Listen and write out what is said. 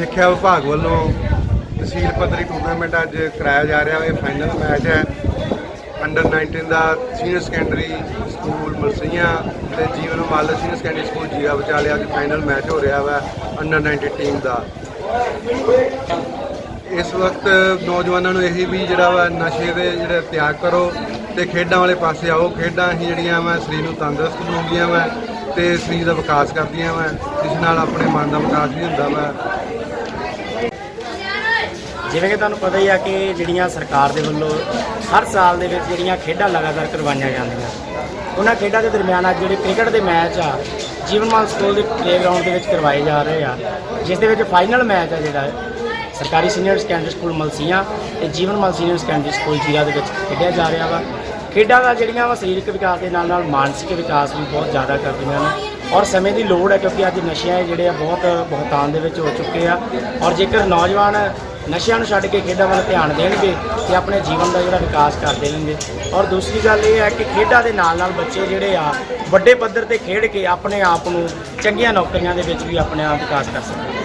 ਸਿੱਖਿਆ ਵਿਭਾਗ ਵੱਲੋਂ ਤਹਿਸੀਲ ਪੱਧਰੀ ਟੂਰਨਾਮੈਂਟ ਅੱਜ ਕਰਾਇਆ ਜਾ ਰਿਹਾ ਇਹ ਫਾਈਨਲ ਮੈਚ ਹੈ। ਅੰਡਰ 19 ਦਾ ਸੀਨੀਅਰ ਸੈਕੰਡਰੀ ਸਕੂਲ ਮਲਸੀਆਂ ਤੇ Jeevan Mal senior secondary school Zira ਵਿਚਾਲੇ ਅੱਜ ਫਾਈਨਲ ਮੈਚ ਹੋ ਰਿਹਾ ਵਾ ਅੰਡਰ 19 ਟੀਮ ਦਾ। ਇਸ ਵਕਤ ਨੌਜਵਾਨਾਂ ਨੂੰ ਇਹੀ ਵੀ ਜਿਹੜਾ ਵਾ ਨਸ਼ੇ ਦੇ ਜਿਹੜੇ ਤਿਆਗ ਕਰੋ ਤੇ ਖੇਡਾਂ ਵਾਲੇ ਪਾਸੇ ਆਓ। ਖੇਡਾਂ ਹੀ ਜਿਹੜੀਆਂ ਵਾ ਸਰੀਰ ਨੂੰ ਤੰਦਰੁਸਤ ਬਣਾਉਂਦੀਆਂ ਵਾ ਤੇ ਸਰੀਰ ਦਾ ਵਿਕਾਸ ਕਰਦੀਆਂ ਵਾ, ਜਿਸ ਨਾਲ ਆਪਣੇ ਮਨ ਦਾ ਵਿਕਾਸ ਵੀ ਹੁੰਦਾ ਵਾ। ਜਿਵੇਂ ਕਿ ਤੁਹਾਨੂੰ ਪਤਾ ਹੀ ਆ ਕਿ ਜਿਹੜੀਆਂ ਸਰਕਾਰ ਦੇ ਵੱਲੋਂ ਹਰ ਸਾਲ ਦੇ ਵਿੱਚ ਜਿਹੜੀਆਂ ਖੇਡਾਂ ਲਗਾਤਾਰ ਕਰਵਾਈਆਂ ਜਾਂਦੀਆਂ। ਉਹਨਾਂ ਖੇਡਾਂ ਦੇ ਦਰਮਿਆਨ ਅੱਜ ਜਿਹੜੇ ਕ੍ਰਿਕਟ ਦੇ ਮੈਚ ਆ, ਜੀਵਨਮਾਨ ਸਕੂਲ ਦੇ ਪਲੇਗਰਾਉਂਡ ਦੇ ਵਿੱਚ ਕਰਵਾਏ ਜਾ ਰਹੇ ਆ। ਜਿਸ ਦੇ ਵਿੱਚ ਫਾਈਨਲ ਮੈਚ ਆ ਜਿਹੜਾ, ਸਰਕਾਰੀ ਸੀਨੀਅਰ ਸੈਕੰਡਰੀ ਸਕੂਲ ਮਲਸੀਆਂ ਤੇ ਜੀਵਨਮਾਨ ਸੀਨੀਅਰ ਸੈਕੰਡਰੀ ਸਕੂਲ ਜੀਰਾ ਦੇ ਵਿੱਚ ਖੇਡਿਆ ਜਾ ਰਿਹਾ ਵਾ। ਖੇਡਾਂ ਦਾ ਜਿਹੜੀਆਂ ਵਾ ਸਰੀਰਕ ਵਿਕਾਸ ਦੇ ਨਾਲ ਨਾਲ ਮਾਨਸਿਕ ਵਿਕਾਸ ਵੀ ਬਹੁਤ ਜ਼ਿਆਦਾ ਕਰਦੀਆਂ ਨੇ। ਔਰ ਸਮੇਂ ਦੀ ਲੋੜ ਹੈ ਕਿਉਂਕਿ ਅੱਜ ਨਸ਼ਿਆਂ ਜਿਹੜੇ ਆ ਬਹੁਤ ਬਹੁਤਾਨ ਦੇ ਵਿੱਚ ਹੋ ਚੁੱਕੇ ਆ। ਔਰ ਜੇਕਰ ਨੌਜਵਾਨ ਨਸ਼ਿਆਂ ਨੂੰ ਛੱਡ ਕੇ ਖੇਡਾਂ ਵੱਲ ਧਿਆਨ ਦੇਣਗੇ ਤੇ ਆਪਣੇ ਜੀਵਨ ਦਾ ਜਿਹੜਾ ਵਿਕਾਸ ਕਰ ਦੇਣਗੇ। ਔਰ ਦੂਸਰੀ ਗੱਲ ਇਹ ਹੈ ਕਿ ਖੇਡਾਂ ਦੇ ਨਾਲ ਨਾਲ ਬੱਚੇ ਜਿਹੜੇ ਆ, ਵੱਡੇ ਪੱਧਰ ਤੇ ਖੇਡ ਕੇ ਆਪਣੇ ਆਪ ਨੂੰ ਚੰਗੀਆਂ ਨੌਕਰੀਆਂ ਦੇ ਵਿੱਚ ਵੀ ਆਪਣੇ ਆਪ ਵਿਕਾਸ ਕਰ ਸਕਦੇ